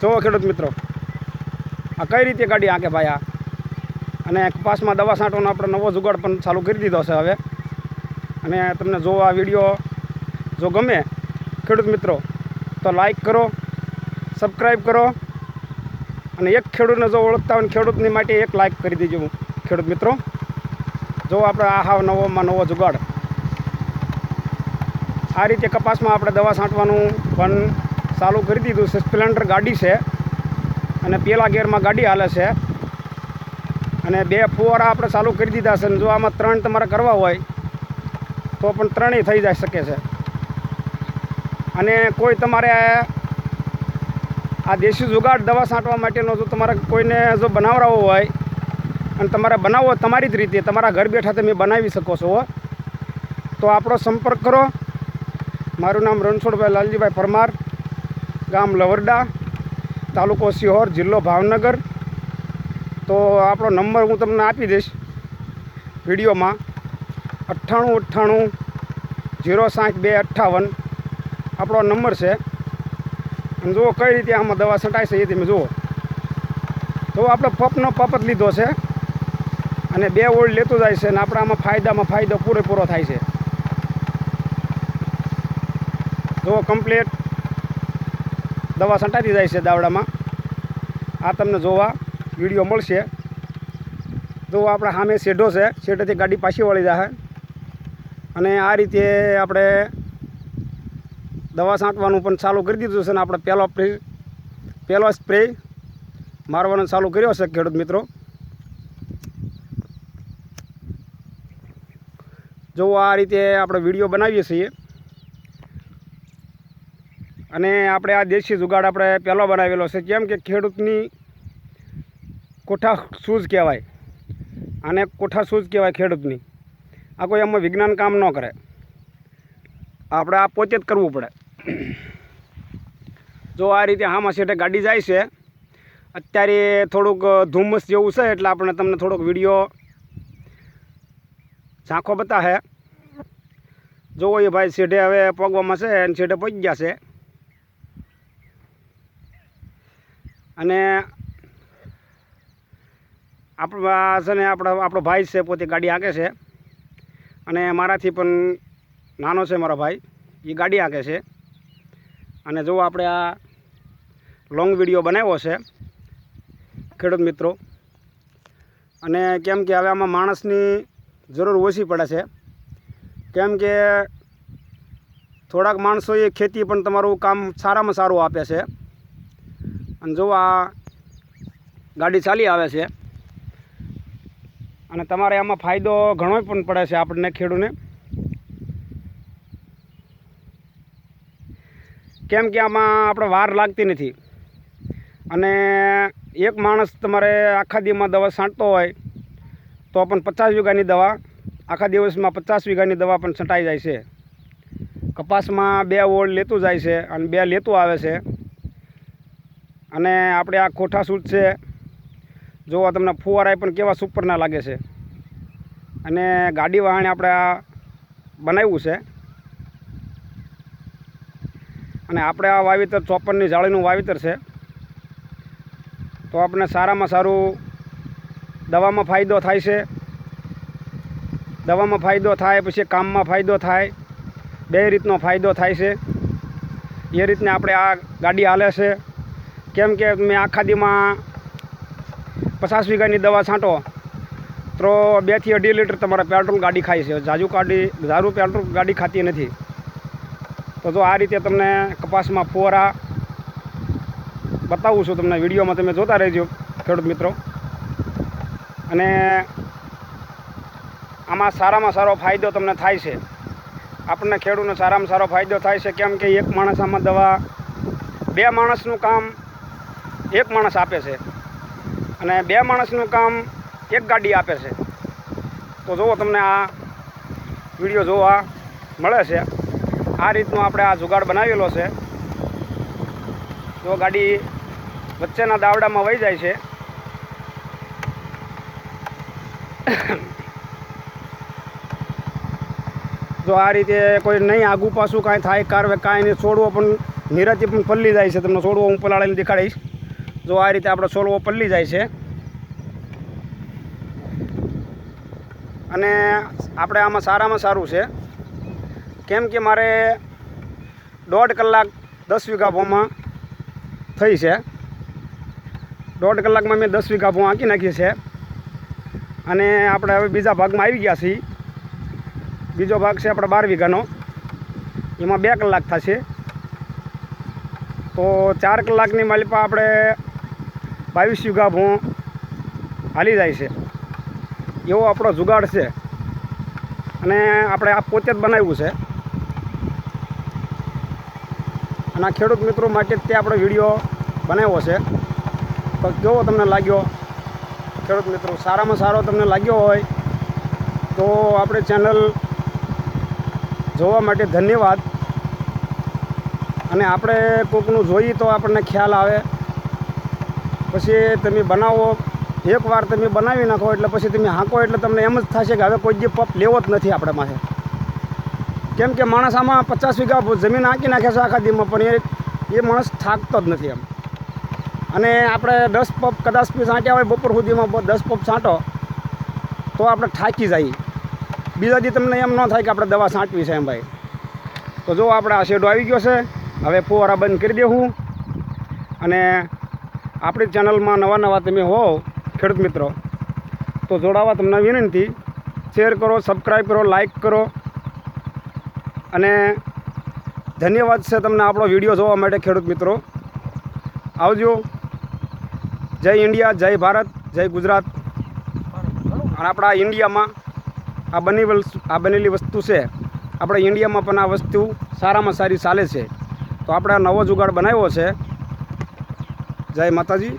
જુઓ ખેડૂત મિત્રો, આ કઈ રીતે ગાડી આંકે ભાઈ આ? અને કપાસમાં દવા છાંટવાનો આપણે નવો જુગાડ પણ ચાલુ કરી દીધો છે હવે. અને તમને જો આ વીડિયો જો ગમે, ખેડૂત મિત્રો, તો લાઈક કરો સબસ્ક્રાઈબ કરો, અને એક ખેડૂતને જો ઓળખતા હોય ખેડૂતની માટે એક લાઈક કરી દેજો ખેડૂત મિત્રો. જો આપણે આ હાવ નવોમાં નવો જુગાડ. આ રીતે કપાસમાં આપણે દવા છાંટવાનું પણ ચાલુ કરી દીધું છે. સ્પ્લેન્ડર ગાડી છે. અને પેલા ગેરમાં ગાડી હાલે છે. અને બે ફુવારા આપણે ચાલુ કરી દીધા છે. અને જો આમાં ત્રણ તમારે કરવા હોય, તો પણ ત્રણેય થઈ જાય શકે છે. અને કોઈ તમારે આ દેશી જુગાડ દવા છાંટવા માટેનો જો તમારે કોઈને જો બનાવડાવો હોય, અને તમારે બનાવવો તમારી જ રીતે, તમારા ઘર બેઠા તમે બનાવી શકો છો. તો આપણો સંપર્ક કરો. મારું નામ રણછોડભાઈ લાલજીભાઈ પરમાર. ગામ લવરડા, તાલુકો સિહોર, જિલ્લો ભાવનગર. તો આપણો નંબર હું તમને આપી દઈશ વિડીયોમાં. અઠ્ઠાણું અઠ્ઠાણું, જીરો સાઠ બે અઠ્ઠાવન. આપણો નંબર છે. અને જુઓ કઈ રીતે આમાં દવા છંટાય છે એ તમે જુઓ. તો આપણે પપનો પપ જ લીધો છે. અને બે ઓળ લેતું જાય છે અને આપણા આમાં ફાયદામાં ફાયદો પૂરેપૂરો થાય છે. જુઓ કમ્પ્લીટ દવા છંટાતી જાય છે દાવડામાં. આ તમને જોવા વીડિયો મળશે. જો આપણા સામે શેઢો છે. શેઢેથી ગાડી પાછી વળી જાય અને આ રીતે આપણે દવા છાંટવાનું પણ ચાલુ કરી દીધું છે ને આપણે પહેલો પહેલો સ્પ્રે મારવાનો ચાલુ કર્યો છે ખેડૂત મિત્રો. જો આ રીતે આપણે વીડિયો બનાવીએ છીએ. અને આપણે આ દેશી જુગાડ આપણે પહેલો બનાવેલો છે. કેમ કે ખેડૂતની કોઠા શૂઝ કહેવાય આને કોઠા શૂઝ કહેવાય ખેડૂતની. આ કોઈ એમાં વિજ્ઞાન કામ ન કરે. આપણે આ પોતે જ કરવું પડે. જો આ રીતે હામાં છેટે ગાડી જાય છે, અત્યારે થોડુંક ધુમ્મસ જેવું છે એટલે આપણે તમને થોડોક વીડિયો ઝાંખો બતાવે જોવો એ ભાઈ સીઢે હવે પગવામાં છે અને સીઢે પગી ગયા છે. અને આપણા છે ને આપણો આપણો ભાઈ છે, પોતે ગાડી આંકે છે. અને મારાથી પણ નાનો છે મારો ભાઈ એ ગાડી આંકે છે. અને જો આપણે આ લોંગ વીડિયો બનાવ્યો છે, ખેડૂત મિત્રો. અને કેમ કે હવે આમાં માણસની જરૂર ઓછી પડે છે. કેમ કે થોડાક માણસોએ ખેતી પણ તમારું કામ સારામાં સારું આપે છે. અને જો આ ગાડી ચાલી આવે છે. અને તમારે આમાં ફાયદો ઘણો પણ પડે છે આપણને ખેડૂને. કેમ કે આમાં આપણે વાર લાગતી નથી. અને એક માણસ તમારે આખા દિવસમાં દવા છાંટતો હોય, તો પણ પચાસ વીઘાની દવા, આખા દિવસમાં પચાસ વીઘાની દવા પણ છંટાઈ જાય છે. કપાસમાં બે ઓળ લેતું જાય છે અને બે લેતું આવે છે. અને આપણે આ કોઠા સૂટ છે. જોવા તમને ફુવારાએ પણ કેવા સુપરના લાગે છે. અને ગાડી વાહણે આપણે આ બનાવ્યું છે. અને આપણે આ વાવેતર ચોપનની જાળીનું વાવેતર છે. તો આપણે સારામાં સારું દવામાં ફાયદો થાય છે. દવામાં ફાયદો થાય, પછી કામમાં ફાયદો થાય. બે રીતનો ફાયદો થાય છે. એ રીતને આપણે આ ગાડી હાલે છે. કેમ કે મેં આખા દીમાં પચાસ વીઘાની દવા છાંટો, તો બેથી અઢી લીટર તમારે પેટ્રોલ ગાડી ખાય છે. ઝાઝુ ગાડી ઝારું પેટ્રોલ ગાડી ખાતી નથી. તો જો આ રીતે તમને કપાસમાં ફુવારા બતાવું છું તમને, વિડીયોમાં તમે જોતા રહેજો, ખેડૂત મિત્રો. અને આમાં સારામાં સારો ફાયદો તમને થાય છે. આપણને ખેડૂતને સારામાં સારો ફાયદો થાય છે, કેમ કે એક માણસ આમાં દવા, બે માણસનું કામ એક માણસ આપે છે અને બે માણસનું કામ એક ગાડી આપે છે. તો જુઓ તમને આ વીડિયો જોવા મળે છે. આ રીતનો આપણે આ જુગાડ બનાવેલો છે. જો ગાડી વચ્ચેના દાવડામાં વહી જાય છે. જો આ રીતે કોઈ નહીં આગુ પાછું કાંઈ થાય કાર કાંઈ નહીં, છોડવો પણ નિરાતી પણ પલ્લી જાય છે. તમને છોડવો હું પલાળીને દેખાડીશ. જો આ રીતે આપણો સોલવો પલ્લી જાય છે. અને આપણે આમાં સારામાં સારું છે. કેમ કે મારે દોઢ કલાક દસ વીઘા ભોમાં થઈ છે. દોઢ કલાકમાં મેં દસ વીઘા ભો આંકી નાખી છે. અને આપણે હવે બીજા ભાગમાં આવી ગયા છીએ. બીજો ભાગ છે આપણે બાર વીઘાનો. એમાં બે કલાક થશે. તો ચાર કલાકની માલિપા આપણે બાવીસ વીઘા ભૂ હાલી જાય છે. એવો આપણો જુગાડ છે. અને આપણે આ પોતે જ બનાવ્યું છે. અને આ ખેડૂત મિત્રો માટે તે આપણે વીડિયો બનાવ્યો છે. તો કેવો તમને લાગ્યો? ખેડૂત મિત્રો, સારામાં સારો તમને લાગ્યો હોય તો આપણે ચેનલ જોવા માટે ધન્યવાદ. અને આપણે કોકનું જોઈએ તો આપણને ખ્યાલ આવે. પછી તમે બનાવો એકવાર તમે બનાવી નાખો એટલે પછી તમે હાંકો એટલે તમને એમ જ થશે કે હવે કોઈ જે પપ લેવો જ નથી આપણે પાસે. કેમ કે માણસ આમાં પચાસ વીઘા જમીન આંકી નાખે છે આખા દીમાં, પણ એ એ માણસ થાકતો જ નથી એમ. અને આપણે દસ પપ કદાચ પી છાંટ્યા હોય બપોર સુધીમાં દસ પપ છાંટો, તો આપણે થાકી જઈએ બીજા દી તમને એમ ન થાય કે આપણે દવા છાંટવી છે એમ ભાઈ. તો જો આપણે આ શેડો આવી ગયો છે, હવે ફુવારા બંધ કરી દેવું અને આપણી ચેનલમાં નવા નવા તમે હો ખેડૂત મિત્રો, તો જોડાવા તમને વિનંતી શેર કરો સબસ્ક્રાઈબ કરો લાઈક કરો. અને ધન્યવાદ છે તમને આપણો વીડિયો જોવા માટે, ખેડૂત મિત્રો. આવજો. જય ઇન્ડિયા, જય ભારત, જય ગુજરાત. અને આપણા ઇન્ડિયામાં આ બની આ બનેલી વસ્તુ છે. આપણે ઇન્ડિયામાં પણ આ વસ્તુ સારામાં સારી ચાલે છે. તો આપણે નવો જુગાડ બનાવ્યો છે. જય માતાજી.